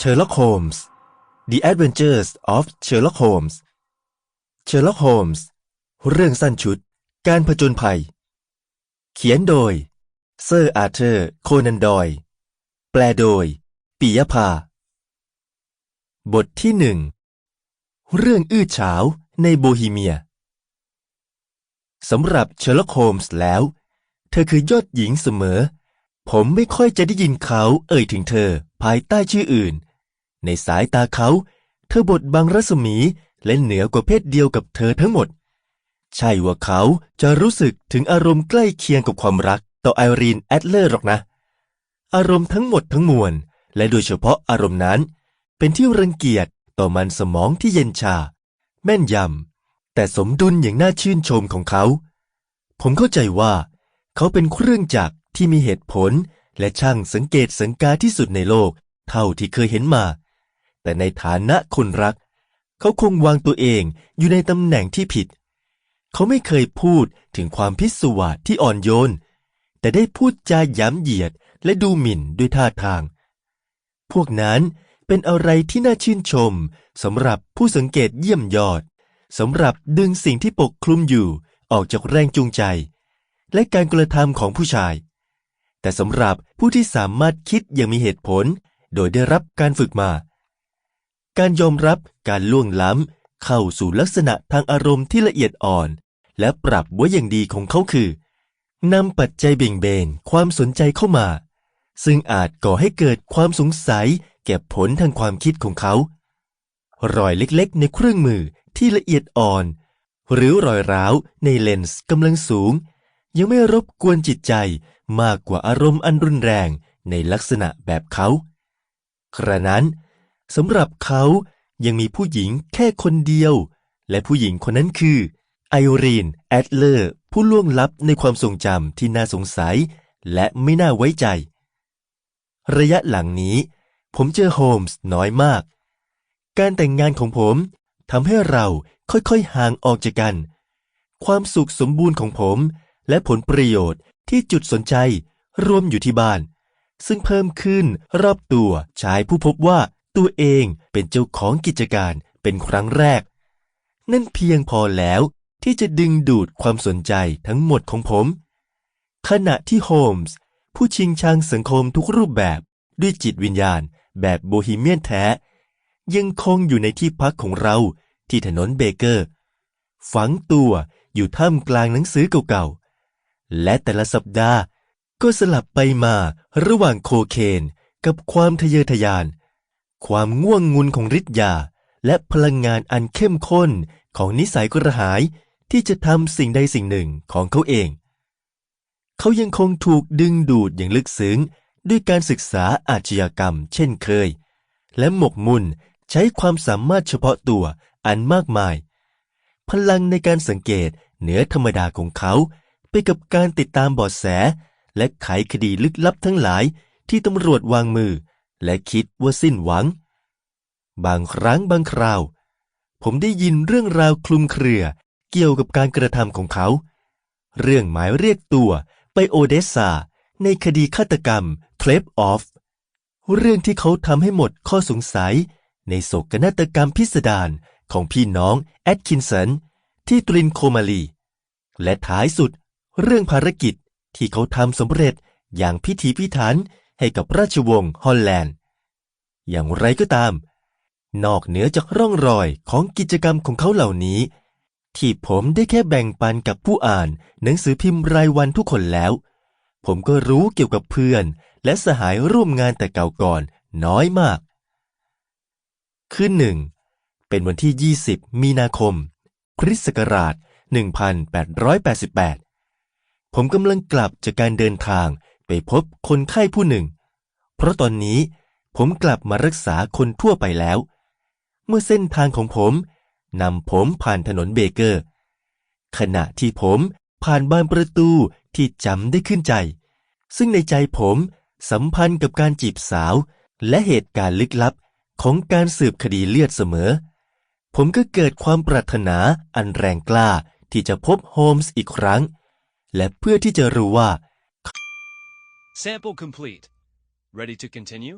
Sherlock Holmes The Adventures of Sherlock Holmes Sherlock Holmes เรื่องสั้นชุด การผจญภัย เขียนโดย เซอร์อาร์เธอร์ โคนันดอย แปลโดย ปิยภา บทที่หนึ่ง เรื่องอื้อฉาวในโบฮีเมีย สำหรับเชอร์ล็อกโฮมส์แล้ว เธอคือยอดหญิงเสมอ ผมไม่ค่อยจะได้ยินเขาเอ่ยถึงเธอภายใต้ชื่ออื่น ในสายตาเขา เธอบทบังรัศมีและเหนือกว่าเพศเดียวกับเธอทั้งหมด ใช่ว่าเขาจะรู้สึกถึงอารมณ์ใกล้เคียงกับความรักต่อไอรีนแอดเลอร์หรอกนะ อารมณ์ทั้งหมดทั้งมวล และโดยเฉพาะอารมณ์นั้น เป็นที่รังเกียจต่อมันสมองที่เย็นชา แม่นยำแต่สมดุลอย่างน่าชื่นชมของเขา ผมเข้าใจว่า เขาเป็นเครื่องจักรที่มีเหตุผล และช่างสังเกตสังกาที่สุดในโลก เท่าที่เคยเห็นมา แต่ในฐานะคนรัก เขาคงวางตัวเองอยู่ในตำแหน่งที่ผิด เขาไม่เคยพูดถึงความพิศวาสที่อ่อนโยน แต่ได้พูดจาย้ำเหยียดและดูหมิ่นด้วยท่าทาง พวกนั้นเป็นอะไรที่น่าชื่นชมสำหรับผู้สังเกตเยี่ยมยอดสำหรับดึงสิ่งที่ปกคลุมอยู่ออกจากแรงจูงใจ และการกระทำของผู้ชาย แต่สำหรับผู้ที่สามารถคิดอย่างมีเหตุผล โดยได้รับการฝึกมา การยอมรับการล่วงล้ำ เข้าสู่ลักษณะทางอารมณ์ที่ละเอียดอ่อน และปรับไว้อย่างดีของเขาคือนำปัจจัยเบ่งเบนความสนใจเข้ามา ซึ่งอาจก่อให้เกิดความสงสัยแก่ผลทางความคิดของเขา รอยเล็กๆ ในเครื่องมือที่ละเอียดอ่อน หรือรอยร้าวในเลนส์กำลังสูง ยังไม่รบกวนจิตใจมากกว่าอารมณ์อันรุนแรงในลักษณะแบบเขา กระนั้นสำหรับเขายังมีผู้หญิงแค่คนเดียว และผู้หญิงคนนั้นคือไอรีนแอดเลอร์ผู้ล่วงลับในความทรงจำที่น่าสงสัย และไม่น่าไว้ใจ ระยะหลังนี้ ผมเจอโฮมส์น้อยมาก การแต่งงานของผมทำให้เราค่อยๆห่างออกจากกัน ความสุขสมบูรณ์ของผม และผลประโยชน์ที่จุดสนใจรวมอยู่ที่บ้าน ซึ่งเพิ่มขึ้นรอบตัวชายผู้พบว่าตัวเองเป็นเจ้าของกิจการเป็นครั้งแรก นั่นเพียงพอแล้วที่จะดึงดูดความสนใจทั้งหมดของผม ขณะที่โฮมส์ผู้ชิงชังสังคมทุกรูปแบบด้วยจิตวิญญาณแบบโบฮีเมียนแท้ ยังคงอยู่ในที่พักของเราที่ถนนเบเกอร์ ฝังตัวอยู่ท่ามกลางหนังสือเก่าๆ และแต่ละสัปดาห์ ก็สลับไปมาระหว่างโคเคนกับความทะเยอทะยาน ความง่วงงุนของฤทธิ์ยา และพลังงานอันเข้มข้นของนิสัยกระหายที่จะทำสิ่งใดสิ่งหนึ่งของเขาเอง เขายังคงถูกดึงดูดอย่างลึกซึ้งด้วยการศึกษาอาชญากรรมเช่นเคย และหมกมุ่นใช้ความสามารถเฉพาะตัวอันมากมาย พลังในการสังเกตเหนือธรรมดาของเขา ไปกับการติดตามบอดแส และไขคดีลึกลับทั้งหลายที่ตำรวจวางมือ และคิดว่าสิ้นหวัง บางครั้งบางคราว ผมได้ยินเรื่องราวคลุมเครือเกี่ยวกับการกระทำของเขา เรื่องหมายเรียกตัวไปโอเดสซาในคดีฆาตกรรมเคลฟออฟเรื่องที่เขาทำให้หมดข้อสงสัย ในโศกนาฏกรรมพิสดารของพี่น้องแอดคินสันที่ตรินโคมาลี และท้ายสุด เรื่องภารกิจที่เขาทำสำเร็จอย่างพิถีพิถันให้กับราชวงศ์ฮอลแลนด์ อย่างไรก็ตาม นอกเหนือจากร่องรอยของกิจกรรมของเขาเหล่านี้ ที่ผมได้แค่แบ่งปันกับผู้อ่านหนังสือพิมพ์รายวันทุกคนแล้ว ผมก็รู้เกี่ยวกับเพื่อน และสหายร่วมงานแต่เก่าก่อนน้อยมาก คืนหนึ่ง เป็นวันที่ 20 มีนาคม คริสต์ศักราช 1888 ผมกำลังกลับจากการเดินทางไปพบคนไข้ผู้หนึ่ง เพราะตอนนี้ผมกลับมารักษาคนทั่วไปแล้ว เมื่อเส้นทางของผมนำผมผ่านถนนเบเกอร์ ขณะที่ผมผ่านบานประตูที่จำได้ขึ้นใจ ซึ่งในใจผมสัมพันธ์กับการจีบสาว และเหตุการณ์ลึกลับของการสืบคดีเลือดเสมอ ผมก็เกิดความปรารถนาอันแรงกล้าที่จะพบโฮมส์อีกครั้ง และเพื่อที่จะรู้ว่า Sample complete. Ready to continue?